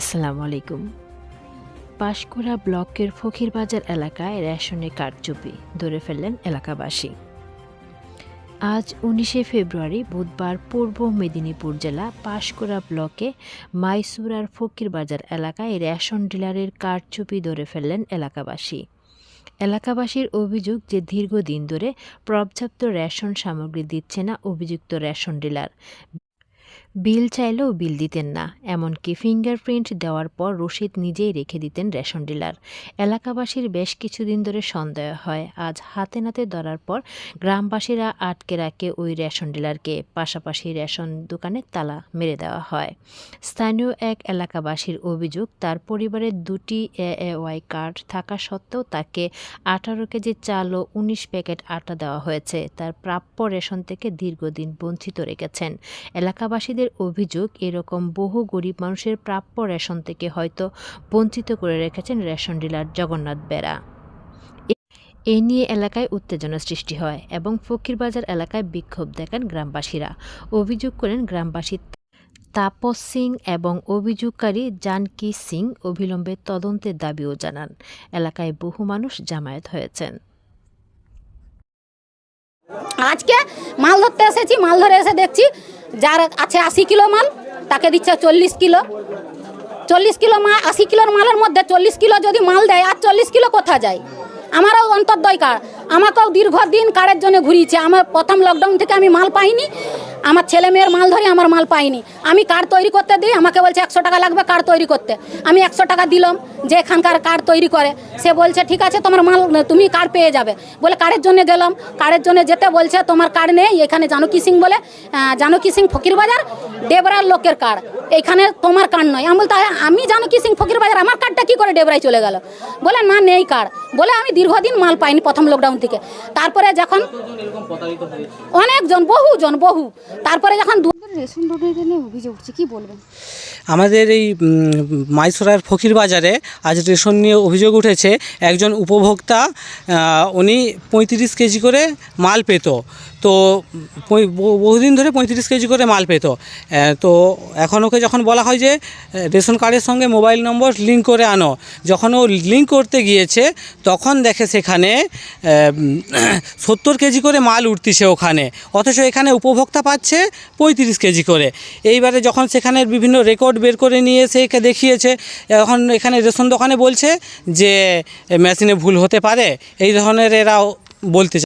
আসসালামু আলাইকুম। পাশকুড়া ব্লকের ফকিরবাজার এলাকায় রেশনে কারচুপি ধরে ফেললেন এলাকাবাসী। আজ উনিশে ফেব্রুয়ারি বুধবার পূর্ব মেদিনীপুর জেলা পাশকুড়া ব্লকে মাইসুরার ফকিরবাজার এলাকায় রেশন ডিলারের কারচুপি ধরে ফেললেন এলাকাবাসী। এলাকাবাসীর অভিযোগ যে দীর্ঘদিন ধরে পর্যাপ্ত রেশন সামগ্রী দিচ্ছে না অভিযুক্ত রেশন ডিলার। বিল চাইলেও বিল দিতেন না, এমনকি ফিঙ্গারপ্রিন্ট দেওয়ার পর রসিদ নিজেই রেখে দিতেন রেশন ডিলার। এলাকাবাসীর বেশ কিছুদিন ধরে সন্দেহ হয়, আজ হাতে নাতে ধরার পর গ্রামবাসীরা আটকে রাখে ওই রেশন ডিলারকে, পাশাপাশি রেশন দোকানে তালা মেরে দেওয়া হয়। স্থানীয় এক এলাকাবাসীর অভিযোগ, তার পরিবারের দুটি এএওয়াই কার্ড থাকা সত্ত্বেও তাকে আঠারো কেজি চাল ও উনিশ প্যাকেট আটা দেওয়া হয়েছে। তার প্রাপ্য রেশন থেকে দীর্ঘদিন বঞ্চিত রেখেছেন। এলাকাবাসীদের অভিযোগ, এরকম বহু গরিব মানুষের প্রাপ্য রেশন থেকে হয়তো বঞ্চিত করে রেখেছেন রেশন ডিলার জগন্নাথ বেরা। এ নিয়ে এলাকায় উত্তেজনা সৃষ্টি হয় এবং ফকিরবাজার এলাকায় বিক্ষোভ দেখান গ্রামবাসীরা। অভিযোগ করেন গ্রামবাসী তাপস সিং এবং অভিযোগকারী জানকি সিং অবিলম্বে তদন্তের দাবিও জানান। এলাকায় বহু মানুষ জামায়াত হয়েছেন। আজকে মাল ধরতে এসেছি, মাল ধরে এসে দেখছি যার আছে আশি কিলো মাল, তাকে দিচ্ছে চল্লিশ কিলো। চল্লিশ কিলো মা, আশি কিলোর মালের মধ্যে চল্লিশ কিলো যদি মাল দেয়, আর চল্লিশ কিলো কোথা যায়? আমারও অন্তর্দয় কার্ড আমাকেও দীর্ঘদিন কার্ডের জন্য ঘুরিয়েছে। আমার প্রথম লকডাউন থেকে আমি মাল পাইনি। আমার ছেলে মেয়ের মাল ধরে আমার মাল পাইনি। আমি কার্ড তৈরি করতে দিই? আমাকে বলছে একশো টাকা লাগবে কার্ড তৈরি করতে। আমি একশো টাকা দিলাম, যে এখানকার কার্ড তৈরি করে। সে বলছে, ঠিক আছে, তোমার মাল, তুমি কার্ড পেয়ে যাবে? বলে কার্ডের জন্য গেলাম। কার্ডের জন্য যেতে বলছে, তোমার কার্ড নেই? এখানে জানকী সিং বলে জানকি সিং ফকিরবাজার দেবরার লোকের কার্ড এখানে তোমার কার্ড নয়। আমি বলতে আমি জানো কি সিং ফকিরবাজার আমার কার্ডটা কি করে ডেবরায় চলে গেল? বলে না নেই কার্ড। বলে আমি দীর্ঘদিন মাল পাইনি প্রথম লকডাউন থেকে। তারপরে যখন অনেকজন বহুজন বহু। তারপরে যখন রেশন দুর্নীতি নিয়ে অভিযোগ উঠছে কি বলবেন? আমাদের এই মাইসোরার ফকির বাজারে আজ রেশন নিয়ে অভিযোগ উঠেছে একজন উপভোক্তা উনি পঁয়ত্রিশ কেজি করে মাল পেত। তো বহু- বহুদিন ধরে পঁয়ত্রিশ কেজি করে মাল পেত। তো এখন ওকে যখন বলা হয় যে রেশন কার্ডের সঙ্গে মোবাইল নম্বর লিঙ্ক করে আনো, যখন ও লিঙ্ক করতে গিয়েছে, তখন দেখে সেখানে সত্তর কেজি করে মাল উঠতিছে ওখানে। অথচ এখানে উপভোক্তা পাচ্ছে পঁয়ত্রিশ কেজি করে। এইবারে যখন সেখানের বিভিন্ন রেকর্ড বের করে নিয়ে এসে একে দেখিয়েছে, এখন এখানে রেশন দোকানে বলছে যে মেশিনে ভুল হতে পারে। এই ধরনের এরাও বলতে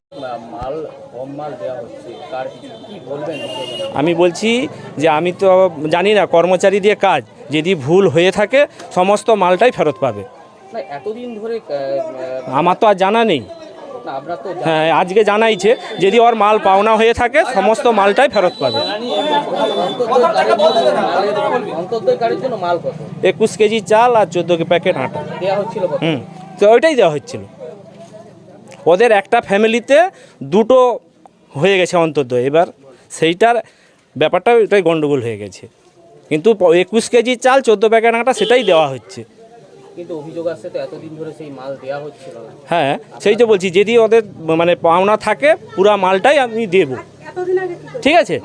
বলবেন? আমি বলছি যে আমি তো জানি না কর্মচারী দিয়ে কাজ। যদি ভুল হয়ে থাকে সমস্ত মালটাই ফেরত পাবে। এতদিন ধরে আমার তো আর জানা নেই। হ্যাঁ আজকে জানাইছে যদি ওর মাল পাওনা হয়ে থাকে সমস্ত মালটাই ফেরত পাবে। একুশ কেজি চাল আর চোদ্দ প্যাকেট আটা। হচ্ছিল হুম তো ওইটাই দেওয়া হচ্ছিল। ওদের একটা ফ্যামিলিতে দুটো হয়ে গেছে অন্তত। এবার সেইটার ব্যাপারটা ওইটাই গন্ডগোল হয়ে গেছে। কিন্তু একুশ কেজি চাল চোদ্দ প্যাকেট আটা সেটাই দেওয়া হচ্ছে। কিন্তু অভিযোগ আসছে তো এতদিন ধরে সেই মাল দেওয়া হচ্ছিল হ্যাঁ সেই তো বলছি যদি ওদের মানে পাওনা থাকে পুরা মালটাই আমি দেবো। ঠিক আছে?